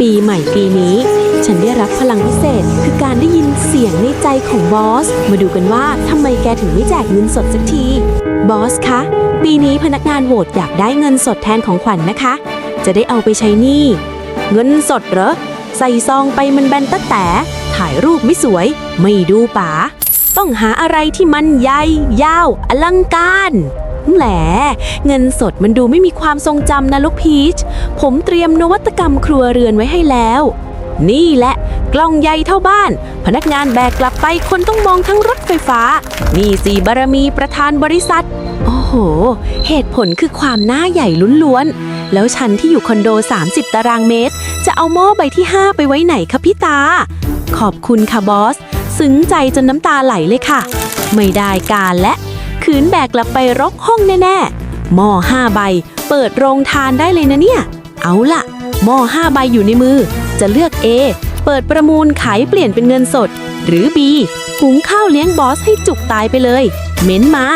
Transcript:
ปีใหม่ปีนี้ ฉันได้รับพลังพิเศษ คือการได้ยินเสียงในใจของบอส มาดูกันว่าทำไมแกถึงไม่แจกเงินสดสักที บอสคะ ปีนี้พนักงานโหวตอยากได้เงินสดแทนของขวัญนะคะ จะได้เอาไปใช้หนี้ เงินสดเหรอ ใส่ซองไปมันแบนตะแต่ ถ่ายรูปไม่สวย ไม่ดูป๋า ต้องหาอะไรที่มันใหญ่ยาวอลังการ แหมเงินสดมันดูไม่มีความทรงจำนะลูกพีช ผมเตรียมนวัตกรรมครัวเรือนไว้ให้แล้ว นี่แหละ กล้องใหญ่เท่าบ้าน พนักงานแบกกลับไปคนต้องมองทั้งรถไฟฟ้า นี่สีบารมีประธานบริษัท โอ้โห เหตุผลคือความหน้าใหญ่ล้วนๆ แล้วฉันที่อยู่คอนโด 30 ตารางเมตร จะเอาหม้อใบที่ 5 ไปไว้ไหนคะพี่ตา ขอบคุณค่ะบอส ซึ้งใจจนน้ำตาไหลเลยค่ะ ไม่ได้การและ นแบกกลับไปรกห้องแน่ๆ หม้อ5ใบ เปิดโรงทานได้เลยนะเนี่ย เอาล่ะ หม้อ5ใบอยู่ในมือ จะเลือก A เปิดประมูลขายเปลี่ยนเป็นเงินสด หรือ B หุงข้าวเลี้ยงบอสให้จุกตายไปเลย เม้นมา